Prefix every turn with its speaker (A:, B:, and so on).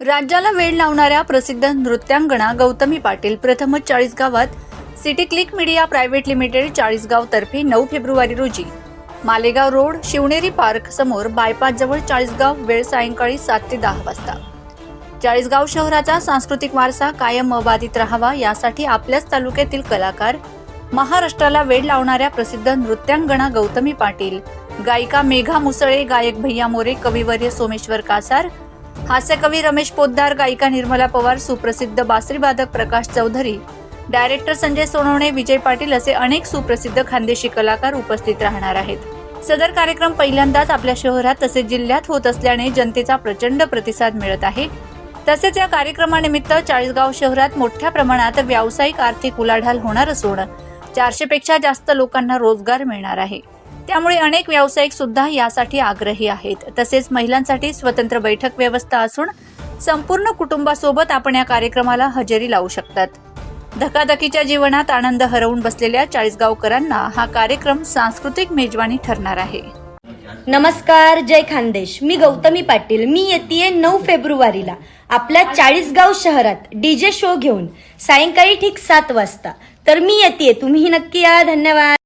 A: राज्याला वेळ लावणाऱ्या प्रसिद्ध नृत्यांगणा गौतमी पाटील प्रथमच चाळीस गावात city click media private limited Chalisgaon तर्फे नऊ फेब्रुवारी रोजी. मालेगाव रोड शिवनेरी पार्क समोर बायपास जवळ चाळीसगाव वेळ सायंकाळी सात ते दहा वाजता. चाळीसगाव शहराचा सांस्कृतिक वारसा कायम अबाधित राहावा यासाठी आपल्याच तालुक्यातील कलाकार महाराष्ट्राला वेळ लावणाऱ्या प्रसिद्ध नृत्यांगणा गौतमी पाटील गायिका मेघा मुसळे गायक भैया मोरे कविवर्य सोमेश्वर कासार हास्यकवी रमेश पोद्दार गायिका निर्मला पवार सुप्रसिद्ध बासरीवादक प्रकाश चौधरी डायरेक्टर संजय सोनवणे विजय पाटील असे अनेक सुप्रसिद्ध खानदेशी कलाकार उपस्थित राहणार आहेत. सदर कार्यक्रम पहिल्यांदाच आपल्या शहरात तसेच जिल्ह्यात होत असल्याने जनतेचा प्रचंड प्रतिसाद मिळत आहे. तसेच या कार्यक्रमानिमित्त चाळीसगाव शहरात मोठ्या प्रमाणात व्यावसायिक आर्थिक उलाढाल होणार असून चारशे पेक्षा जास्त लोकांना रोजगार मिळणार आहे. त्यामुळे अनेक व्यावसायिक सुद्धा यासाठी आग्रही आहेत. तसेच महिलांसाठी स्वतंत्र बैठक व्यवस्था असून संपूर्ण कुटुंबासोबत आपण या कार्यक्रमाला हजेरी लावू शकतात. धकाधकीच्या जीवनात आनंद हरवून बसलेल्या चाळीसगावकरांना हा कार्यक्रम सांस्कृतिक मेजवानी ठरणार आहे.
B: नमस्कार जय खानदेश. मी गौतमी पाटील. मी येते नऊ फेब्रुवारीला आपल्या चाळीसगाव शहरात डीजे शो घेऊन. सायंकाळी ठीक सात वाजता. तर मी येते तुम्ही नक्की या. धन्यवाद.